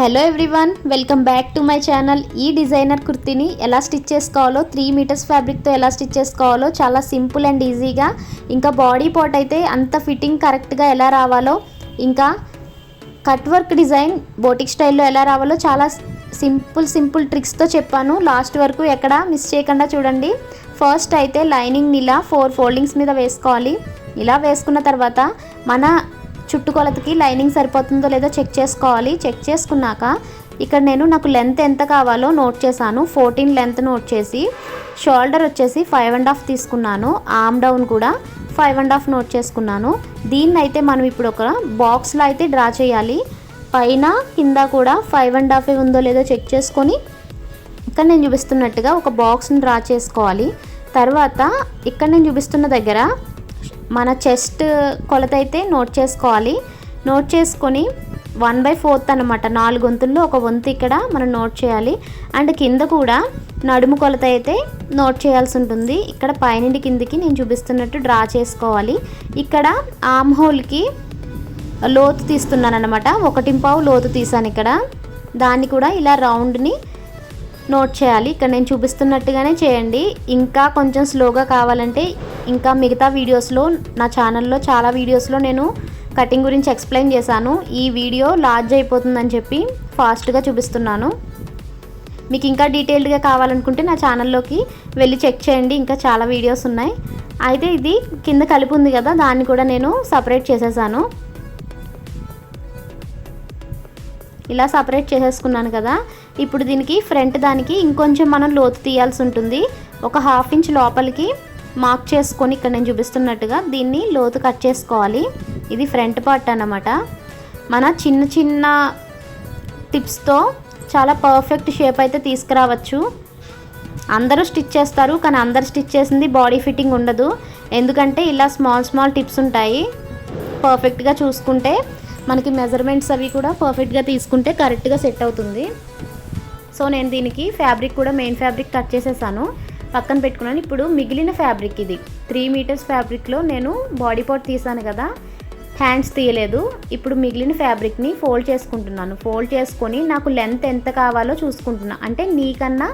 Hello everyone welcome back to my channel ఈ designer కుర్తిని ఎలా స్టిచ్ చేసుకోవాలో త్రీ మీటర్స్ ఫ్యాబ్రిక్తో ఎలా స్టిచ్ చేసుకోవాలో చాలా సింపుల్ అండ్ ఈజీగా ఇంకా బాడీ పార్ట్ అయితే అంత ఫిట్టింగ్ కరెక్ట్గా ఎలా రావాలో ఇంకా కట్ వర్క్ డిజైన్ బోటిక్ స్టైల్లో ఎలా రావాలో చాలా సింపుల్ సింపుల్ ట్రిక్స్తో చెప్పాను. లాస్ట్ వరకు ఎక్కడ మిస్ చేయకుండా చూడండి. ఫస్ట్ అయితే లైనింగ్ ఇలా ఫోర్ ఫోల్డింగ్స్ మీద వేసుకోవాలి. ఇలా వేసుకున్న తర్వాత మన చుట్టుకొలతకి లైనింగ్ సరిపోతుందో లేదో చెక్ చేసుకోవాలి. చెక్ చేసుకున్నాక ఇక్కడ నేను నాకు లెంత్ ఎంత కావాలో నోట్ చేశాను. ఫోర్టీన్ లెంత్ నోట్ చేసి షోల్డర్ వచ్చేసి ఫైవ్ అండ్ హాఫ్ తీసుకున్నాను. ఆమ్ డౌన్ కూడా ఫైవ్ అండ్ హాఫ్ నోట్ చేసుకున్నాను. దీన్ని అయితే మనం ఇప్పుడు ఒక బాక్స్లో అయితే డ్రా చేయాలి. పైన కింద కూడా ఫైవ్ అండ్ హాఫ్ ఉందో లేదో చెక్ చేసుకొని ఇక్కడ నేను చూపిస్తున్నట్టుగా ఒక బాక్స్ని డ్రా చేసుకోవాలి. తర్వాత ఇక్కడ నేను చూపిస్తున్న దగ్గర మన చెస్ట్ కొలత అయితే నోట్ చేసుకోవాలి. నోట్ చేసుకొని వన్ బై ఫోర్త్ అనమాట నాలుగు వంతుల్లో ఒక వంతు ఇక్కడ మనం నోట్ చేయాలి. అండ్ కింద కూడా నడుము కొలత అయితే నోట్ చేయాల్సి ఉంటుంది. ఇక్కడ పైనుండి కిందికి నేను చూపిస్తున్నట్టు డ్రా చేసుకోవాలి. ఇక్కడ ఆమ్ హోల్కి లోతు తీస్తున్నాను అనమాట ఒకటి పావు లోతు తీసాను ఇక్కడ. దాన్ని కూడా ఇలా రౌండ్ని నోట్ చేయాలి. ఇక్కడ నేను చూపిస్తున్నట్టుగానే చేయండి. ఇంకా కొంచెం స్లోగా కావాలంటే ఇంకా మిగతా వీడియోస్లో నా ఛానల్లో చాలా వీడియోస్లో నేను కటింగ్ గురించి ఎక్స్ప్లెయిన్ చేశాను. ఈ వీడియో లార్జ్ అయిపోతుందని చెప్పి ఫాస్ట్గా చూపిస్తున్నాను. మీకు ఇంకా డీటెయిల్డ్గా కావాలనుకుంటే నా ఛానల్లోకి వెళ్ళి చెక్ చేయండి. ఇంకా చాలా వీడియోస్ ఉన్నాయి. అయితే ఇది కింద కలిపి ఉంది కదా దాన్ని కూడా నేను సపరేట్ చేసేసాను. ఇలా సపరేట్ చేసేసుకున్నాను కదా. ఇప్పుడు దీనికి ఫ్రంట్ దానికి ఇంకొంచెం మనం లోతు తీయాల్సి ఉంటుంది. ఒక హాఫ్ ఇంచ్ లోపలికి మార్క్ చేసుకొని ఇక్కడ నేను చూపిస్తున్నట్టుగా దీన్ని లోతు కట్ చేసుకోవాలి. ఇది ఫ్రంట్ పార్ట్ అన్నమాట. మన చిన్న చిన్న టిప్స్తో చాలా పర్ఫెక్ట్ షేప్ అయితే తీసుకురావచ్చు. అందరూ స్టిచ్ చేస్తారు కానీ అందరు స్టిచ్ చేసింది బాడీ ఫిట్టింగ్ ఉండదు. ఎందుకంటే ఇలా స్మాల్ స్మాల్ టిప్స్ ఉంటాయి. పర్ఫెక్ట్గా చూసుకుంటే మనకి మెజర్మెంట్స్ అవి కూడా పర్ఫెక్ట్గా తీసుకుంటే కరెక్ట్గా సెట్ అవుతుంది. సో నేను దీనికి ఫ్యాబ్రిక్ కూడా మెయిన్ ఫ్యాబ్రిక్ కట్ చేసేసాను. పక్కన పెట్టుకున్నాను. ఇప్పుడు మిగిలిన ఫ్యాబ్రిక్ ఇది. త్రీ మీటర్స్ ఫ్యాబ్రిక్లో నేను బాడీ పార్ట్ తీసాను కదా. హ్యాండ్స్ తీయలేదు. ఇప్పుడు మిగిలిన ఫ్యాబ్రిక్ని ఫోల్డ్ చేసుకుంటున్నాను. ఫోల్డ్ చేసుకొని నాకు లెంత్ ఎంత కావాలో చూసుకుంటున్నా. అంటే నీకన్నా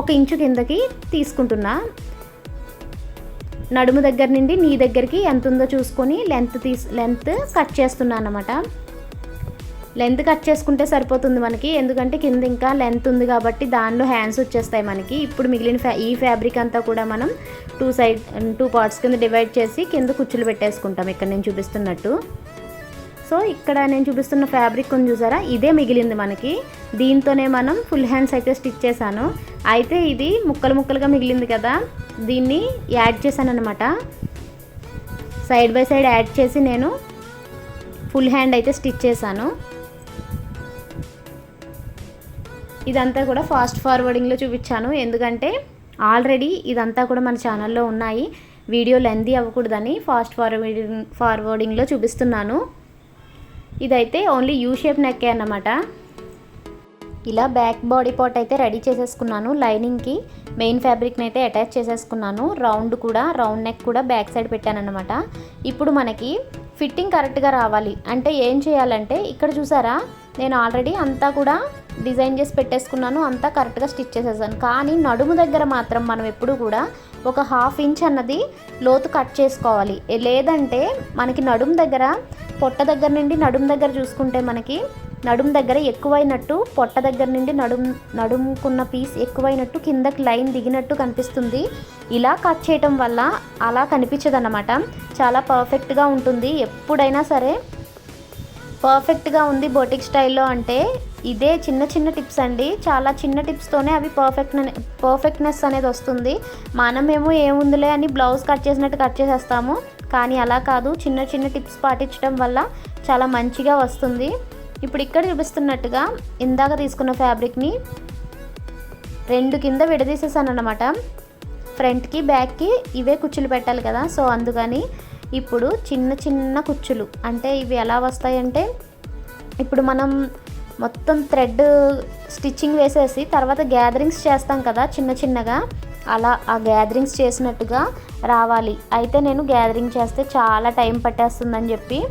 ఒక ఇంచు కిందకి తీసుకుంటున్నా. నడుము దగ్గర నుండి నీ దగ్గరికి ఎంత ఉందో చూసుకొని లెంత్ తీస్ లెంత్ కట్ చేస్తున్నాను అనమాట లెంత్ కట్ చేసుకుంటే సరిపోతుంది మనకి. ఎందుకంటే కింద ఇంకా లెంత్ ఉంది కాబట్టి దానిలో హ్యాండ్స్ వచ్చేస్తాయి మనకి. ఇప్పుడు మిగిలిన ఫ్యా ఈ ఫ్యాబ్రిక్ అంతా కూడా మనం టూ సైడ్ టూ పార్ట్స్ కింద డివైడ్ చేసి కింద కుచ్చులు పెట్టేసుకుంటాం. ఇక్కడ నేను చూపిస్తున్నట్టు. సో ఇక్కడ నేను చూపిస్తున్న ఫ్యాబ్రిక్ ఉంది చూసారా? ఇదే మిగిలింది మనకి. దీంతోనే మనం ఫుల్ హ్యాండ్స్ అయితే స్టిచ్ చేశాను. అయితే ఇది ముక్కలు ముక్కలుగా మిగిలింది కదా. దీన్ని యాడ్ చేశాను అనమాట సైడ్ బై సైడ్ యాడ్ చేసి నేను ఫుల్ హ్యాండ్ అయితే స్టిచ్ చేశాను. ఇదంతా కూడా ఫాస్ట్ ఫార్వర్డింగ్లో చూపించాను. ఎందుకంటే ఆల్రెడీ ఇదంతా కూడా మన ఛానల్లో ఉన్నాయి. వీడియో లెందీ అవ్వకూడదని ఫాస్ట్ ఫార్వర్డింగ్ ఫార్వర్డింగ్లో చూపిస్తున్నాను. ఇదైతే ఓన్లీ యూ షేప్ నెక్కే అన్నమాట. ఇలా బ్యాక్ బాడీ పార్ట్ అయితే రెడీ చేసేసుకున్నాను. లైనింగ్కి మెయిన్ ఫ్యాబ్రిక్ని అయితే అటాచ్ చేసేసుకున్నాను. రౌండ్ కూడా రౌండ్ నెక్ కూడా బ్యాక్ సైడ్ పెట్టాను అనమాట ఇప్పుడు మనకి ఫిట్టింగ్ కరెక్ట్గా రావాలి. అంటే ఏం చేయాలంటే ఇక్కడ చూసారా? నేను ఆల్రెడీ అంతా కూడా డిజైన్ చేసి పెట్టేసుకున్నాను అంతా కరెక్ట్గా స్టిచ్ చేసేసాను. కానీ నడుము దగ్గర మాత్రం మనం ఎప్పుడు కూడా ఒక హాఫ్ ఇంచ్ అన్నది లోతు కట్ చేసుకోవాలి. లేదంటే మనకి నడుము దగ్గర పొట్ట దగ్గర నుండి నడుము దగ్గర చూసుకుంటే మనకి నడుము దగ్గర ఎక్కువైనట్టు పొట్ట దగ్గర నుండి నడుం నడుముకున్న పీస్ ఎక్కువైనట్టు కిందకి లైన్ దిగినట్టు కనిపిస్తుంది. ఇలా కట్ చేయటం వల్ల అలా కనిపించదు అన్నమాట చాలా పర్ఫెక్ట్గా ఉంటుంది. ఎప్పుడైనా సరే పర్ఫెక్ట్గా ఉంది బోటిక్ స్టైల్లో అంటే ఇదే చిన్న చిన్న టిప్స్ అండి. చాలా చిన్న టిప్స్తోనే అవి పర్ఫెక్ట్ పర్ఫెక్ట్నెస్ అనేది వస్తుంది. మనమేమో ఏముందిలే అని బ్లౌజ్ కట్ చేసినట్టు కట్ చేసేస్తాము. కానీ అలా కాదు. చిన్న చిన్న టిప్స్ పాటించడం వల్ల చాలా మంచిగా వస్తుంది. ఇప్పుడు ఇక్కడ చూపిస్తున్నట్టుగా ఇందాక తీసుకున్న ఫ్యాబ్రిక్ని రెండు కింద విడదీసేసాను అనమాట ఫ్రంట్కి బ్యాక్కి ఇవే కుచ్చులు పెట్టాలి కదా. సో అందుకని ఇప్పుడు చిన్న చిన్న కుచ్చులు. అంటే ఇవి ఎలా వస్తాయంటే ఇప్పుడు మనం మొత్తం థ్రెడ్ స్టిచ్చింగ్ వేసేసి తర్వాత గ్యాదరింగ్స్ చేస్తాం కదా చిన్న చిన్నగా అలా ఆ గ్యాదరింగ్స్ చేసినట్టుగా రావాలి. అయితే నేను గ్యాదరింగ్ చేస్తే చాలా టైం పట్టేస్తుందని చెప్పి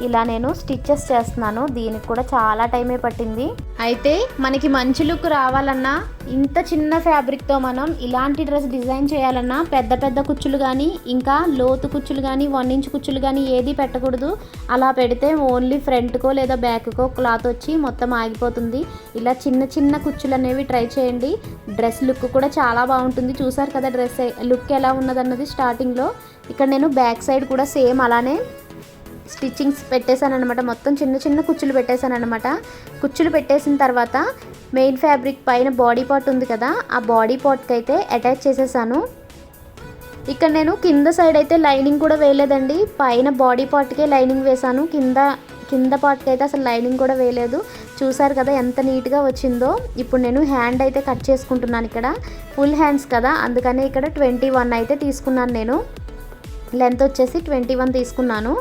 ఇలా నేను స్టిచ్చెస్ చేస్తున్నాను. దీనికి కూడా చాలా టైమే పట్టింది. అయితే మనకి మంచి లుక్ రావాలన్నా ఇంత చిన్న ఫ్యాబ్రిక్తో మనం ఇలాంటి డ్రెస్ డిజైన్ చేయాలన్నా పెద్ద పెద్ద కుచ్చులు కానీ ఇంకా లోతు కుచ్చులు కానీ వన్ ఇంచ్ కుచ్చులు కానీ ఏది పెట్టకూడదు. అలా పెడితే ఓన్లీ ఫ్రంట్కో లేదా బ్యాక్కో క్లాత్ వచ్చి మొత్తం ఆగిపోతుంది. ఇలా చిన్న చిన్న కుచ్చులు అనేవి ట్రై చేయండి. డ్రెస్ లుక్ కూడా చాలా బాగుంటుంది. చూసారు కదా డ్రెస్ లుక్ ఎలా ఉన్నదన్నది స్టార్టింగ్లో. ఇక్కడ నేను బ్యాక్ సైడ్ కూడా సేమ్ అలానే స్టిచ్చింగ్స్ పెట్టేశాను అనమాట మొత్తం చిన్న చిన్న కుచ్చులు పెట్టేశానమాట అనమాట కుచ్చులు పెట్టేసిన తర్వాత మెయిన్ ఫ్యాబ్రిక్ పైన బాడీ పార్ట్ ఉంది కదా ఆ బాడీ పార్ట్కి అయితే అటాచ్ చేసేసాను. ఇక్కడ నేను కింద సైడ్ అయితే లైనింగ్ కూడా వేయలేదండి. పైన బాడీ పార్ట్కే లైనింగ్ వేశాను. కింద కింద పార్ట్కి అయితే అసలు లైనింగ్ కూడా వేయలేదు. చూసారు కదా ఎంత నీట్గా వచ్చిందో. ఇప్పుడు నేను హ్యాండ్ అయితే కట్ చేసుకుంటున్నాను ఇక్కడ. ఫుల్ హ్యాండ్స్ కదా అందుకనే ఇక్కడ ట్వంటీ వన్ అయితే తీసుకున్నాను నేను. లెంత్ వచ్చేసి ట్వంటీ వన్ తీసుకున్నాను.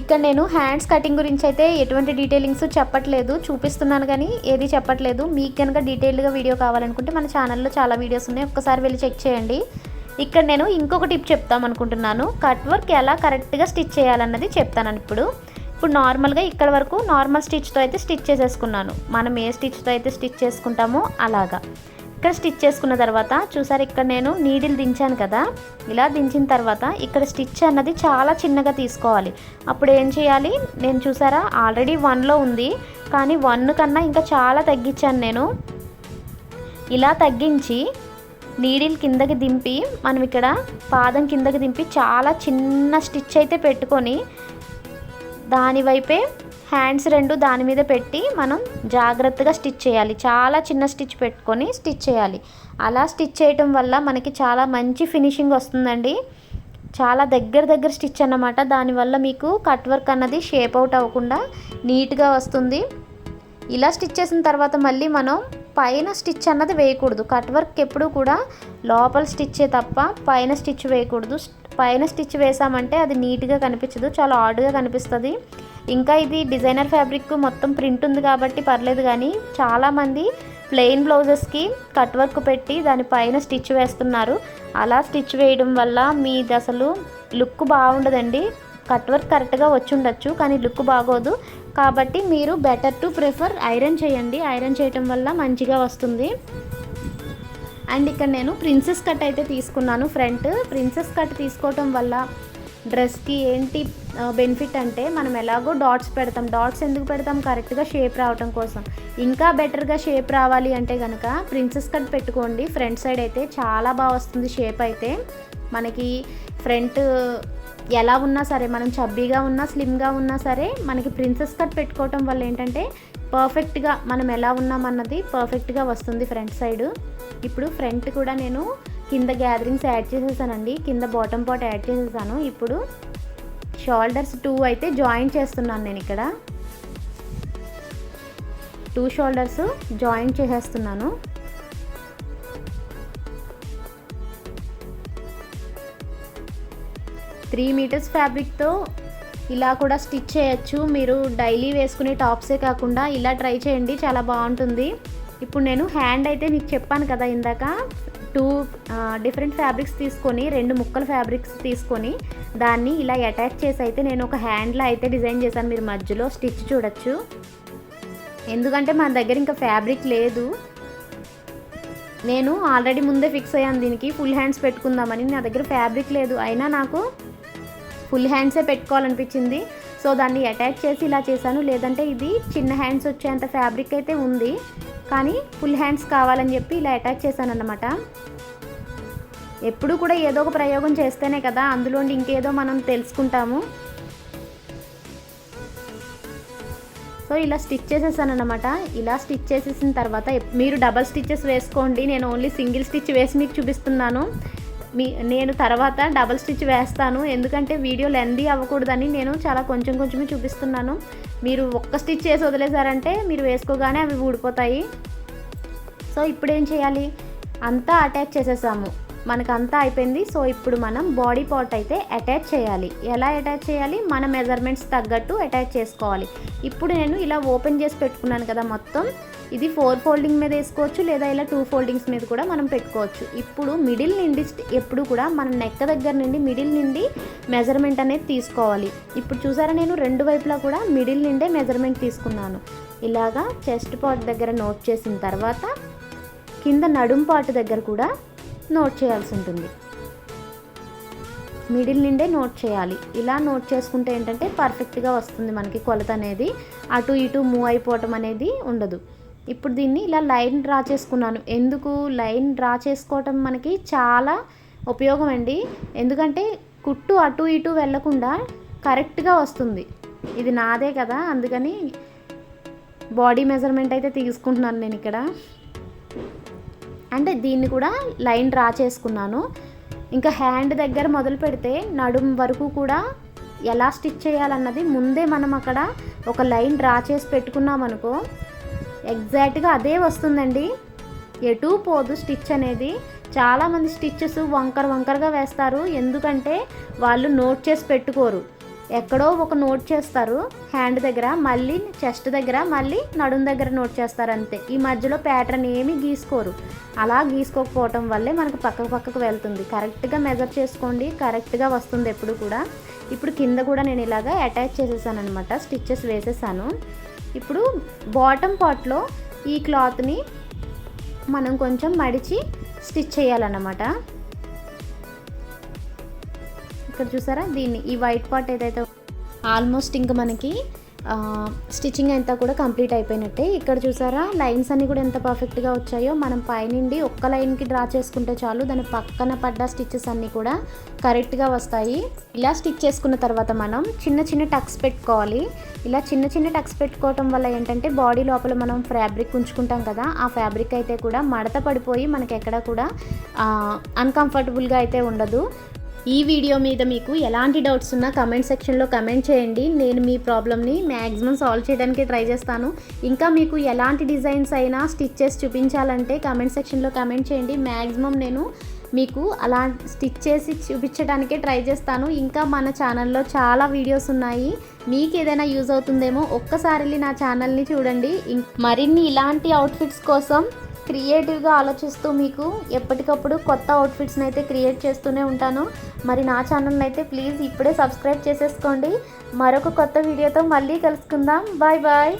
ఇక్కడ నేను హ్యాండ్స్ కటింగ్ గురించి అయితే ఎటువంటి డీటెయిలింగ్స్ చెప్పట్లేదు చూపిస్తున్నాను కానీ ఏది చెప్పట్లేదు. మీకు కనుక డీటెయిల్డ్గా వీడియో కావాలనుకుంటే మన ఛానల్లో చాలా వీడియోస్ ఉన్నాయి ఒక్కసారి వెళ్ళి చెక్ చేయండి. ఇక్కడ నేను ఇంకొక టిప్ చెప్తాం అనుకుంటున్నాను. కట్ వర్క్ ఎలా కరెక్ట్గా స్టిచ్ చేయాలన్నది చెప్తాను ఇప్పుడు. ఇప్పుడు నార్మల్గా ఇక్కడ వరకు నార్మల్ స్టిచ్తో అయితే స్టిచ్ చేసేసుకున్నాను. మనం ఏ స్టిచ్తో అయితే స్టిచ్ చేసుకుంటామో అలాగా. ఇక్కడ స్టిచ్ చేసుకున్న తర్వాత చూసారు ఇక్కడ నేను నీడిల్ దించాను కదా? ఇలా దించిన తర్వాత ఇక్కడ స్టిచ్ అన్నది చాలా చిన్నగా తీసుకోవాలి. అప్పుడు ఏం చేయాలి? నేను చూసారా ఆల్రెడీ వన్లో ఉంది. కానీ వన్ కన్నా ఇంకా చాలా తగ్గించాను నేను. ఇలా తగ్గించి నీడిల్ కిందకి దింపి మనం ఇక్కడ పాదం కిందకి దింపి చాలా చిన్న స్టిచ్ అయితే పెట్టుకొని దాని వైపే హ్యాండ్స్ రెండు దాని మీద పెట్టి మనం జాగ్రత్తగా స్టిచ్ చేయాలి. చాలా చిన్న స్టిచ్ పెట్టుకొని స్టిచ్ చేయాలి. అలా స్టిచ్ చేయటం వల్ల మనకి చాలా మంచి ఫినిషింగ్ వస్తుందండి. చాలా దగ్గర దగ్గర స్టిచ్ అన్నమాట. దానివల్ల మీకు కట్ వర్క్ అన్నది షేప్ అవుట్ అవ్వకుండా నీట్గా వస్తుంది. ఇలా స్టిచ్ చేసిన తర్వాత మళ్ళీ మనం పైన స్టిచ్ అన్నది వేయకూడదు. కట్ వర్క్ ఎప్పుడు కూడా లోపల స్టిచ్చే తప్ప పైన స్టిచ్ వేయకూడదు. పైన స్టిచ్ వేసామంటే అది నీట్గా కనిపించదు. చాలా ఆడ్గా కనిపిస్తుంది. ఇంకా ఇది డిజైనర్ ఫ్యాబ్రిక్ మొత్తం ప్రింట్ ఉంది కాబట్టి పర్లేదు కానీ చాలామంది ప్లెయిన్ బ్లౌజెస్కి కట్ వర్క్ పెట్టి దానిపైన స్టిచ్ వేస్తున్నారు. అలా స్టిచ్ వేయడం వల్ల మీది అసలు లుక్ బాగుండదండి. కట్ వర్క్ కరెక్ట్గా వచ్చి ఉండొచ్చు కానీ లుక్ బాగోదు. కాబట్టి మీరు బెటర్ టు ప్రిఫర్ ఐరన్ చేయండి. ఐరన్ చేయటం వల్ల మంచిగా వస్తుంది. అండ్ ఇక్కడ నేను ప్రిన్సెస్ కట్ అయితే తీసుకున్నాను ఫ్రంట్ ప్రిన్సెస్ కట్ తీసుకోవటం వల్ల డ్రెస్కి ఏంటి బెనిఫిట్ అంటే మనం ఎలాగో డాట్స్ పెడతాం. డాట్స్ ఎందుకు పెడతాం? కరెక్ట్గా షేప్ రావటం కోసం. ఇంకా బెటర్గా షేప్ రావాలి అంటే కనుక ప్రిన్సెస్ కట్ పెట్టుకోండి. ఫ్రంట్ సైడ్ అయితే చాలా బాగా వస్తుంది షేప్ అయితే. మనకి ఫ్రంట్ ఎలా ఉన్నా సరే మనం చబ్బీగా ఉన్నా స్లిమ్గా ఉన్నా సరే మనకి ప్రిన్సెస్ కట్ పెట్టుకోవటం వల్ల ఏంటంటే పర్ఫెక్ట్గా మనం ఎలా ఉన్నామన్నది పర్ఫెక్ట్గా వస్తుంది ఫ్రంట్ సైడ్. ఇప్పుడు ఫ్రంట్ కూడా నేను కింద గ్యాదరింగ్స్ యాడ్ చేసేసానండి. కింద బాటమ్ పాట్ యాడ్ చేసేసాను. ఇప్పుడు షోల్డర్స్ టూ అయితే జాయిన్ చేస్తున్నాను నేను ఇక్కడ. టూ షోల్డర్స్ జాయిన్ చేసేస్తున్నాను. త్రీ మీటర్స్ ఫ్యాబ్రిక్తో ఇలా కూడా స్టిచ్ చేయొచ్చు. మీరు డైలీ వేసుకునే టాప్సే కాకుండా ఇలా ట్రై చేయండి. చాలా బాగుంటుంది. ఇప్పుడు నేను హ్యాండ్ అయితే మీకు చెప్పాను కదా ఇందాక. టూ డిఫరెంట్ ఫ్యాబ్రిక్స్ తీసుకొని రెండు ముక్కల ఫ్యాబ్రిక్స్ తీసుకొని దాన్ని ఇలా అటాచ్ చేసి అయితే నేను ఒక హ్యాండ్లో అయితే డిజైన్ చేశాను. మీరు మధ్యలో స్టిచ్ చూడొచ్చు. ఎందుకంటే మన దగ్గర ఇంకా ఫ్యాబ్రిక్ లేదు. నేను ఆల్రెడీ ముందే ఫిక్స్ అయ్యాను దీనికి. ఫుల్ హ్యాండ్స్ పెట్టుకుందామని నా దగ్గర ఫ్యాబ్రిక్ లేదు. అయినా నాకు ఫుల్ హ్యాండ్సే పెట్టుకోవాలనిపించింది. సో దాన్ని అటాచ్ చేసి ఇలా చేశాను. లేదంటే ఇది చిన్న హ్యాండ్స్ వచ్చేంత ఫ్యాబ్రిక్ అయితే ఉంది. కానీ ఫుల్ హ్యాండ్స్ కావాలని చెప్పి ఇలా అటాచ్ చేశాను అన్నమాట ఎప్పుడు కూడా ఏదో ఒక ప్రయోగం చేస్తేనే కదా అందులో ఇంకేదో మనం తెలుసుకుంటాము. సో ఇలా స్టిచ్ చేసేసానన్నమాట. ఇలా స్టిచ్ చేసేసిన తర్వాత మీరు డబల్ స్టిచ్చెస్ వేసుకోండి నేను ఓన్లీ సింగిల్ స్టిచ్ వేసి మీకు చూపిస్తున్నాను. మీ నేను తర్వాత డబల్ స్టిచ్ వేస్తాను. ఎందుకంటే వీడియో లెందీ అవ్వకూడదని నేను చాలా కొంచెం కొంచెమే చూపిస్తున్నాను. మీరు ఒక్క స్టిచ్ చేసి వదిలేసారంటే మీరు వేసుకోగానే అవి ఊడిపోతాయి. సో ఇప్పుడు ఏం చేయాలి? అంతా అటాచ్ చేసేసాము. మనకంతా అయిపోయింది. సో ఇప్పుడు మనం బాడీ పార్ట్ అయితే అటాచ్ చేయాలి. ఎలా అటాచ్ చేయాలి? మన మెజర్మెంట్స్ తగ్గట్టు అటాచ్ చేసుకోవాలి. ఇప్పుడు నేను ఇలా ఓపెన్ చేసి పెట్టుకున్నాను కదా మొత్తం. ఇది ఫోర్ ఫోల్డింగ్ మీద వేసుకోవచ్చు లేదా ఇలా టూ ఫోల్డింగ్స్ మీద కూడా మనం పెట్టుకోవచ్చు. ఇప్పుడు మిడిల్ నుండి ఎప్పుడు కూడా మన నెక్క దగ్గర నుండి మిడిల్ నుండి మెజర్మెంట్ అనేది తీసుకోవాలి. ఇప్పుడు చూసారా నేను రెండు వైపులా కూడా మిడిల్ నుండే మెజర్మెంట్ తీసుకున్నాను. ఇలాగా చెస్ట్ పార్ట్ దగ్గర నోట్ చేసిన తర్వాత కింద నడుం పార్ట్ దగ్గర కూడా నోట్ చేయాల్సి ఉంటుంది. మిడిల్ నుండే నోట్ చేయాలి. ఇలా నోట్ చేసుకుంటే ఏంటంటే పర్ఫెక్ట్గా వస్తుంది మనకి కొలత అనేది. అటు ఇటు మూవ్ అయిపోవటం అనేది ఉండదు. ఇప్పుడు దీన్ని ఇలా లైన్ డ్రా చేసుకున్నాను. ఎందుకు లైన్ డ్రా చేసుకోవటం మనకి చాలా ఉపయోగం అండి. ఎందుకంటే కుట్టు అటు ఇటు వెళ్ళకుండా కరెక్ట్గా వస్తుంది. ఇది నాదే కదా అందుకని బాడీ మెజర్మెంట్ అయితే తీసుకుంటున్నాను నేను ఇక్కడ. అంటే దీన్ని కూడా లైన్ డ్రా చేసుకున్నాను. ఇంకా హ్యాండ్ దగ్గర మొదలు పెడితే నడుం వరకు కూడా ఎలా స్టిచ్ చేయాలన్నది ముందే మనం అక్కడ ఒక లైన్ డ్రా చేసి పెట్టుకున్నాం అనుకో ఎగ్జాక్ట్గా అదే వస్తుందండి. ఎటు పోదు స్టిచ్ అనేది. చాలామంది స్టిచ్చెస్ వంకర వంకరగా వేస్తారు. ఎందుకంటే వాళ్ళు నోట్ చేసి పెట్టుకోరు. ఎక్కడో ఒక నోట్ చేస్తారు. హ్యాండ్ దగ్గర మళ్ళీ చెస్ట్ దగ్గర మళ్ళీ నడుం దగ్గర నోట్ చేస్తారు అంతే. ఈ మధ్యలో ప్యాటర్న్ ఏమీ గీసుకోరు. అలా గీసుకోకపోవటం వల్లే మనకు పక్కకు పక్కకు వెళ్తుంది. కరెక్ట్గా మెజర్ చేసుకోండి. కరెక్ట్గా వస్తుంది ఎప్పుడు కూడా. ఇప్పుడు కింద కూడా నేను ఇలాగా అటాచ్ చేసేసాను అనమాట స్టిచ్చెస్ వేసేసాను. ఇప్పుడు బాటమ్ పార్ట్లో ఈ క్లాత్ని మనం కొంచెం మడిచి స్టిచ్ చేయాలన్నమాట. ఇక్కడ చూసారా? దీన్ని ఈ వైట్ పార్ట్ ఏదైతే ఆల్మోస్ట్ ఇంకా మనకి స్టిచ్చింగ్ అంతా కూడా కంప్లీట్ అయిపోయినట్టే. ఇక్కడ చూసారా లైన్స్ అన్నీ కూడా ఎంత పర్ఫెక్ట్గా వచ్చాయో. మనం పైనుండి ఒక్క లైన్కి డ్రా చేసుకుంటే చాలు దాని పక్కన పడ్డ స్టిచ్చెస్ అన్నీ కూడా కరెక్ట్గా వస్తాయి. ఇలా స్టిచ్ చేసుకున్న తర్వాత మనం చిన్న చిన్న టక్స్ పెట్టుకోవాలి. ఇలా చిన్న చిన్న టక్స్ పెట్టుకోవటం వల్ల ఏంటంటే బాడీ లోపల మనం ఫ్యాబ్రిక్ ఉంచుకుంటాం కదా ఆ ఫ్యాబ్రిక్ అయితే కూడా మడత పడిపోయి మనకి ఎక్కడ కూడా అన్కంఫర్టబుల్గా అయితే ఉండదు. ఈ వీడియో మీద మీకు ఎలాంటి డౌట్స్ ఉన్నా కమెంట్ సెక్షన్లో కమెంట్ చేయండి. నేను మీ ప్రాబ్లమ్ని మ్యాక్సిమం సాల్వ్ చేయడానికి ట్రై చేస్తాను. ఇంకా మీకు ఎలాంటి డిజైన్స్ అయినా స్టిచ్చెస్ చూపించాలంటే కమెంట్ సెక్షన్లో కమెంట్ చేయండి. మ్యాక్సిమం నేను మీకు అలా స్టిచ్ చేసి చూపించడానికే ట్రై చేస్తాను. ఇంకా మన ఛానల్లో చాలా వీడియోస్ ఉన్నాయి. మీకు ఏదైనా యూజ్ అవుతుందేమో ఒక్కసారి నా ఛానల్ని చూడండి. మరిన్ని ఇలాంటి అవుట్ఫిట్స్ కోసం క్రియేటివ్గా ఆలోచిస్తూ మీకు ఎప్పటికప్పుడు కొత్త అవుట్ఫిట్స్ని అయితే క్రియేట్ చేస్తూనే ఉంటాను. మరి నా ఛానల్ని అయితే ప్లీజ్ ఇప్పుడే సబ్స్క్రైబ్ చేసేసుకోండి. మరొక కొత్త వీడియోతో మళ్ళీ కలుసుకుందాం. Bye bye